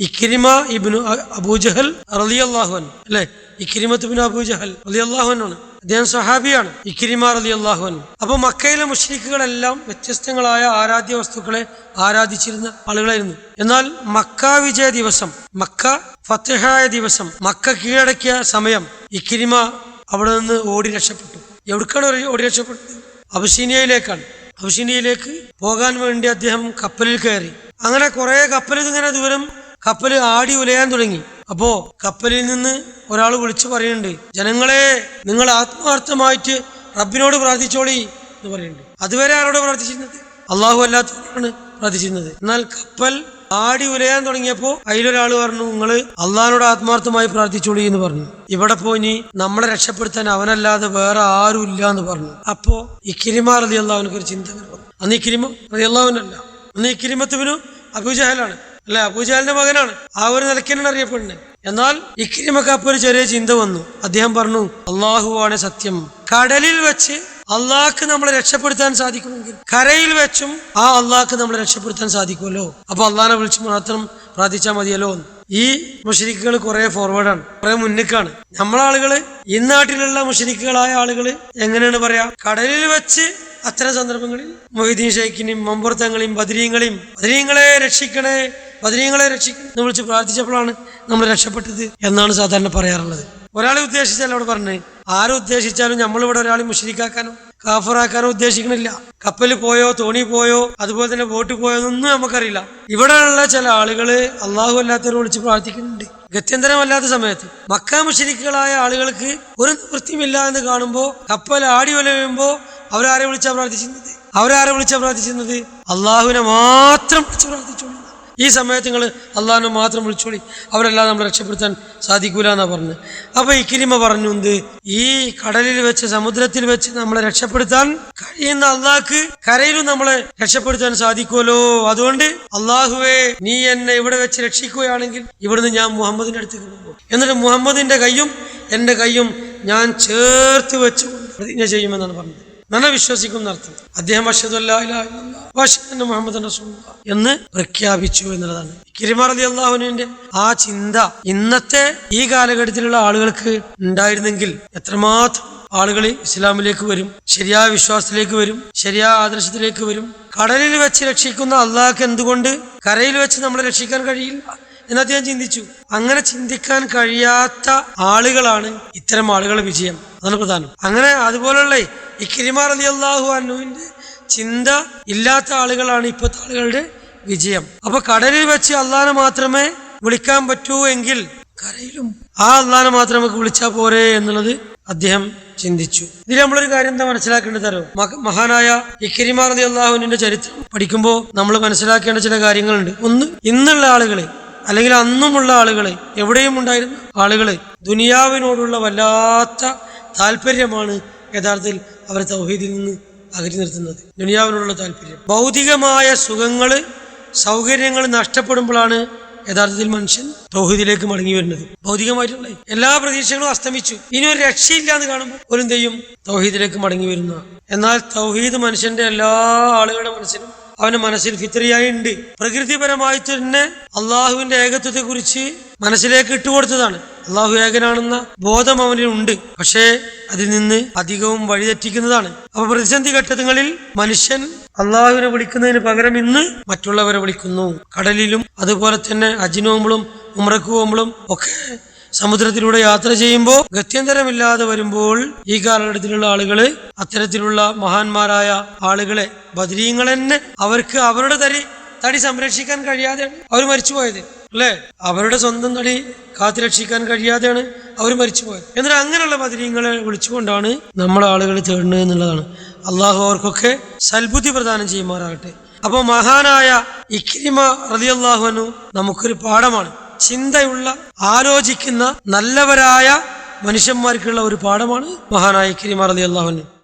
ഇക്രിമ ഇബ്നു അബൂജഹൽ റളിയല്ലാഹുൻ അല്ലെ? ഇക്രിമത്ത് ഇബ്നു അബൂജഹൽ റളിയല്ലാഹുൻ ആണ് അദ്ദേഹം സഹാബിയാണ് ഇക്രിമ അള്ളാഹുൻ അപ്പൊ മക്കയിലെ മുഷ്രിഖുകളെല്ലാം വ്യത്യസ്തങ്ങളായ ആരാധ്യ വസ്തുക്കളെ ആരാധിച്ചിരുന്ന ആളുകളായിരുന്നു. എന്നാൽ മക്ക വിജയ ദിവസം മക്ക ഫത്തഹായ ദിവസം മക്ക കീഴടക്കിയ സമയം ഇക്രിമ അവിടെ നിന്ന് ഓടി രക്ഷപ്പെട്ടു. എവിടേക്കാണ് ഓടി രക്ഷപ്പെട്ടത്? അബസീനിയയിലേക്കാണ്. അബസീനിയയിലേക്ക് പോകാൻ വേണ്ടി അദ്ദേഹം കപ്പലിൽ കയറി. അങ്ങനെ കുറേ കപ്പലിൽ ഇങ്ങനെ ദൂരം കപ്പൽ ആടി ഉലയാൻ തുടങ്ങി. അപ്പോ കപ്പലിൽ നിന്ന് ഒരാൾ വിളിച്ചു പറയുന്നുണ്ട് ജനങ്ങളെ നിങ്ങൾ ആത്മാർത്ഥമായിട്ട് റബ്ബിനോട് പ്രാർത്ഥിച്ചോളി എന്ന് പറയുന്നുണ്ട്. അതുവരെ ആരോട് പ്രാർത്ഥിച്ചിരുന്നത്? അള്ളാഹു അല്ലാത്തവരാണ് പ്രാർത്ഥിച്ചിരുന്നത്. എന്നാൽ കപ്പൽ ആടി ഉലയാൻ തുടങ്ങിയപ്പോ അതിലൊരാൾ പറഞ്ഞു നിങ്ങൾ അള്ളഹാനോട് ആത്മാർത്ഥമായി പ്രാർത്ഥിച്ചോളി എന്ന് പറഞ്ഞു. ഇവിടെ പോയി നമ്മളെ രക്ഷപ്പെടുത്താൻ അവനല്ലാതെ വേറെ ആരും ഇല്ല എന്ന് പറഞ്ഞു. അപ്പോ ഈ കിരിമ റതി അള്ളാഹുനക്ക് ഒരു ചിന്ത അന്ന് ഈ കിരിമ റതി അള്ളാഹുനല്ല അന്ന് അബുജഹലാണ് അബൂജഹലാണ്. അല്ലെ അബൂജാലിന്റെ മകനാണ്. ആ ഒരു നിലയ്ക്കാണ് അറിയപ്പെടുന്നത്. എന്നാൽ ഇക്രിമക്ക് അപ്പോൾ ഒരു ചെറിയ ചിന്ത വന്നു. അദ്ദേഹം പറഞ്ഞു അള്ളാഹുവാണ് സത്യം. കടലിൽ വെച്ച് അള്ളാഹ്ക്ക് നമ്മളെ രക്ഷപ്പെടുത്താൻ സാധിക്കുമെങ്കിൽ കരയിൽ വെച്ചും ആ അള്ളാഹ്ക്ക് നമ്മളെ രക്ഷപ്പെടുത്താൻ സാധിക്കുമല്ലോ. അപ്പൊ അള്ളാഹിനെ വിളിച്ച് മാത്രം പ്രാർത്ഥിച്ചാൽ മതിയല്ലോ. ഈ മുഷരിക്കുകൾ കുറെ ഫോർവേഡാണ് കുറെ മുന്നിക്കാണ്. നമ്മളാളുകൾ ഇന്നാട്ടിലുള്ള മുഷരിക്കുകളായ ആളുകൾ എങ്ങനെയാണ് പറയാ? കടലിൽ വെച്ച് അത്തരം സന്ദർഭങ്ങളിൽ മൊയ്തീൻ ഷെയ്ഖിനെയും മമ്പുറത്തങ്ങളെയും ബദരീങ്ങളെയും ബദരീങ്ങളെ രക്ഷിക്കണേ ബദരീങ്ങളെ രക്ഷിക്കണേ എന്ന് വിളിച്ച് പ്രാർത്ഥിച്ചപ്പോഴാണ് നമ്മൾ രക്ഷപ്പെട്ടത് എന്നാണ് സാധാരണ പറയാറുള്ളത്. ഒരാളെ ഉദ്ദേശിച്ചല്ല അവിടെ പറഞ്ഞേ ആരും ഉദ്ദേശിച്ചാലും നമ്മളിവിടെ ഒരാളെ മുഷരിക്കാക്കാനോ കാഫറാക്കാനോ ഉദ്ദേശിക്കണില്ല. കപ്പൽ പോയോ തോണി പോയോ അതുപോലെ തന്നെ ബോട്ട് പോയോ എന്നൊന്നും നമുക്കറിയില്ല. ഇവിടെയുള്ള ചില ആളുകൾ അള്ളാഹു അല്ലാത്തവരെ വിളിച്ച് പ്രാർത്ഥിക്കുന്നുണ്ട്. ഗത്യന്തരമല്ലാത്ത സമയത്ത് മക്ക മുഷരിക്കുകളായ ആളുകൾക്ക് ഒരു വൃത്തിയുമില്ല എന്ന് കാണുമ്പോൾ കപ്പൽ ആടി വലയുമ്പോൾ അവരാരെ വിളിച്ചാ പ്രാർത്ഥിച്ചിരുന്നത്? അവരാരെ വിളിച്ചാ പ്രാർത്ഥിച്ചിരുന്നത്? അള്ളാഹുവിനെ മാത്രം വിളിച്ച് പ്രാർത്ഥിച്ചോളി. ഈ സമയത്ത് നിങ്ങൾ അള്ളാഹിനെ മാത്രം വിളിച്ചോളി. അവരെല്ലാം നമ്മൾ രക്ഷപ്പെടുത്താൻ സാധിക്കൂല എന്നാ പറഞ്ഞു. അപ്പൊ ഇക്കിരിമ കിരിമ പറഞ്ഞു എന്ത്? ഈ കടലിൽ വെച്ച് സമുദ്രത്തിൽ വെച്ച് നമ്മളെ രക്ഷപ്പെടുത്താൻ കഴിയുന്ന അള്ളാഹ്ക്ക് കരയിലും നമ്മളെ രക്ഷപ്പെടുത്താൻ സാധിക്കുമല്ലോ അതുകൊണ്ട് അള്ളാഹുവേ നീ എന്നെ ഇവിടെ വെച്ച് രക്ഷിക്കുകയാണെങ്കിൽ ഇവിടുന്ന് ഞാൻ മുഹമ്മദിന്റെ അടുത്തേക്ക് പോകും. എന്നിട്ട് മുഹമ്മദിന്റെ കൈയും എന്റെ കൈയും ഞാൻ ചേർത്ത് വെച്ച് പ്രതിജ്ഞ ചെയ്യുമെന്നാണ് പറഞ്ഞത്. നന്നെ വിശ്വസിക്കും അർത്ഥം അദ്ദേഹം അഷദ് മുഹമ്മദ് റസൂല്ല എന്ന് പ്രഖ്യാപിച്ചു എന്നുള്ളതാണ്. കിരിമാർ അലി ആ ചിന്ത ഇന്നത്തെ ഈ കാലഘട്ടത്തിലുള്ള ആളുകൾക്ക് ഉണ്ടായിരുന്നെങ്കിൽ എത്രമാത്രം ആളുകൾ ഇസ്ലാമിലേക്ക് വരും ശരിയായ വിശ്വാസത്തിലേക്ക് വരും ശരിയായ ആദർശത്തിലേക്ക് വരും. കടലിൽ വെച്ച് രക്ഷിക്കുന്ന അള്ളാഹ്ക്ക് എന്തുകൊണ്ട് കരയിൽ വെച്ച് നമ്മളെ രക്ഷിക്കാൻ കഴിയില്ല? എന്ന് അദ്ദേഹം ചിന്തിച്ചു? അങ്ങനെ ചിന്തിക്കാൻ കഴിയാത്ത ആളുകളാണ് ഇത്തരം ആളുകളുടെ വിജയം. അതാണ് പ്രധാനം. അങ്ങനെ അതുപോലുള്ള ഈ കിരിമാർ അലി അള്ളാഹു അനുവിന്റെ ചിന്ത ഇല്ലാത്ത ആളുകളാണ് ഇപ്പോഴത്തെ ആളുകളുടെ വിജയം. അപ്പൊ കടലിൽ വെച്ച് അള്ളാഹനെ മാത്രമേ വിളിക്കാൻ പറ്റൂ എങ്കിൽ കരയിലും ആ അള്ളാഹനെ മാത്രം നമുക്ക് വിളിച്ചാൽ പോരെ എന്നുള്ളത് അദ്ദേഹം ചിന്തിച്ചു. ഇതിൽ നമ്മളൊരു കാര്യം എന്താ മനസ്സിലാക്കേണ്ടത് തരോ മഹാനായ ഇക്കരിമാർ അലി അള്ളാഹുവിന്റെ ചരിത്രം പഠിക്കുമ്പോൾ നമ്മൾ മനസ്സിലാക്കേണ്ട ചില കാര്യങ്ങളുണ്ട്. ഒന്ന് ഇന്നുള്ള ആളുകളെ അല്ലെങ്കിൽ അന്നുമുള്ള ആളുകളെ എവിടെയും ഉണ്ടായിരുന്ന ആളുകളെ ദുനിയാവിനോടുള്ള വല്ലാത്ത താല്പര്യമാണ് യഥാർത്ഥത്തിൽ അവരെ തൗഹീദിൽ നിന്ന് അകറ്റി നിർത്തുന്നത്. ദുനിയാവിനോടുള്ള താല്പര്യം ഭൗതികമായ സുഖങ്ങൾ സൗകര്യങ്ങൾ നഷ്ടപ്പെടുമ്പോഴാണ് യഥാർത്ഥത്തിൽ മനുഷ്യൻ തൗഹീദിലേക്ക് മടങ്ങി വരുന്നത്. ഭൗതികമായിട്ടുള്ള എല്ലാ പ്രതീക്ഷകളും അസ്തമിച്ചു. ഇനി ഒരു രക്ഷയില്ല എന്ന് കാണുമ്പോൾ ഒരു എന്തെയും തൗഹീദിലേക്ക് മടങ്ങി വരുന്ന എന്നാൽ തൗഹീദ് മനുഷ്യന്റെ എല്ലാ ആളുകളുടെ മനസ്സിലും അവന്റെ മനസ്സിൽ ഫിത്രിയായി ഉണ്ട് പ്രകൃതിപരമായി തന്നെ അള്ളാഹുവിന്റെ ഏകത്വത്തെ കുറിച്ച് മനസ്സിലേക്ക് ഇട്ടുകൊടുത്തതാണ്. അള്ളാഹു ഏകനാണെന്ന ബോധം അവനിൽ ഉണ്ട് പക്ഷേ അതിൽ നിന്ന് അധികവും വഴിതെറ്റിക്കുന്നതാണ് അപ്പൊ പ്രതിസന്ധി ഘട്ടങ്ങളിൽ മനുഷ്യൻ അള്ളാഹുവിനെ വിളിക്കുന്നതിന് പകരം ഇന്ന് മറ്റുള്ളവരെ വിളിക്കുന്നു. കടലിലും അതുപോലെ തന്നെ അജിനോമ്പളും ഉമ്രക്കുവമ്പളും ഒക്കെ സമുദ്രത്തിലൂടെ യാത്ര ചെയ്യുമ്പോൾ ഗത്യന്തരമില്ലാതെ വരുമ്പോൾ ഈ കാലഘട്ടത്തിലുള്ള ആളുകൾ അത്തരത്തിലുള്ള മഹാന്മാരായ ആളുകളെ ബദരീങ്ങൾ തന്നെ അവർക്ക് അവരുടെ തടി തടി സംരക്ഷിക്കാൻ കഴിയാതെയാണ് അവർ മരിച്ചുപോയത്. അല്ലേ? അവരുടെ സ്വന്തം തടി കാത്തു രക്ഷിക്കാൻ കഴിയാതെയാണ് അവർ മരിച്ചുപോയത്. എന്നിട്ട് അങ്ങനെയുള്ള ബദരീങ്ങളെ വിളിച്ചുകൊണ്ടാണ് നമ്മളെ ആളുകൾ തേടുന്നത് എന്നുള്ളതാണ്. അള്ളാഹു അവർക്കൊക്കെ സൽബുദ്ധി പ്രദാനം ചെയ്യുമാറാകട്ടെ. അപ്പോൾ മഹാനായ ഇക്രിമ റളിയല്ലാഹുവിനു നമുക്കൊരു പാഠമാണ്. ചിന്തയുള്ള ആലോചിക്കുന്ന നല്ലവരായ മനുഷ്യന്മാർക്കുള്ള ഒരു പാഠമാണ് മഹാനായ കിരിമാർ അലി റളിയല്ലാഹുവിന്